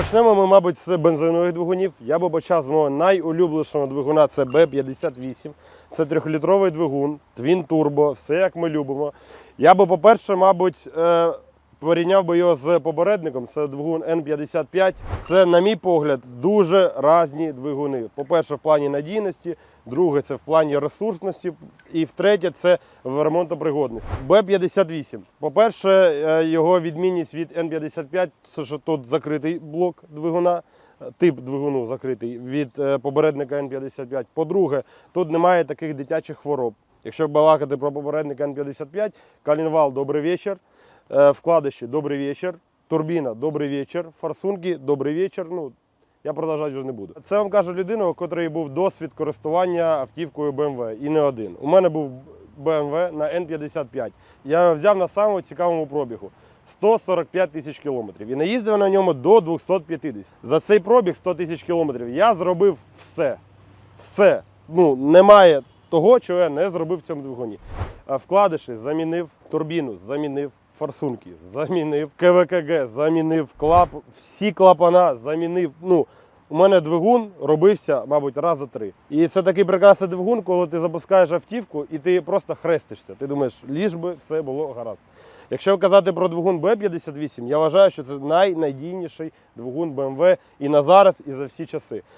Почнемо ми, мабуть, з бензинових двигунів. Я б почав з мого найулюбленішого двигуна це Б58. Це трьохлітровий двигун, твін турбо, все як ми любимо. Я би, по-перше, мабуть, е, порівняв би його з попередником. Це двигун N55. Це, на мій погляд, дуже різні двигуни. По-перше, в плані надійності, друге, це в плані ресурсності, і втретє, це в ремонтопригодності. Б58. По-перше, е, його відмінність від N55 це що тут закритий блок двигуна. е, Тип двигуну закритий від е, попередника N55. По-друге, тут немає таких дитячих хвороб. Якщо балакати про попередника N55, калінвал добрий вечір, е, вкладиші добрий вечір, турбіна добрий вечір, форсунки добрий вечір. Ну, я продовжувати вже не буду. Це вам каже людина, у котрої був досвід користування автівкою BMW і не один. У мене був BMW на N55. Я його взяв на самому цікавому пробігу. 145 тисяч кілометрів. І наїздив на ньому до 250. За цей пробіг 100 тисяч кілометрів я зробив все. Все. Ну, немає того, чого я не зробив в цьому двигуні. А Вкладиші замінив турбіну, замінив форсунки, замінив КВКГ, замінив клап, всі клапана замінив. Ну, у мене двигун робився, мабуть, раз за три. І це такий прекрасний двигун, коли ти запускаєш автівку і ти просто хрестишся. Ти думаєш, ліж би все було гаразд. Якщо казати про двигун Б58, я вважаю, що це найнадійніший двигун BMW і на зараз, і за всі часи.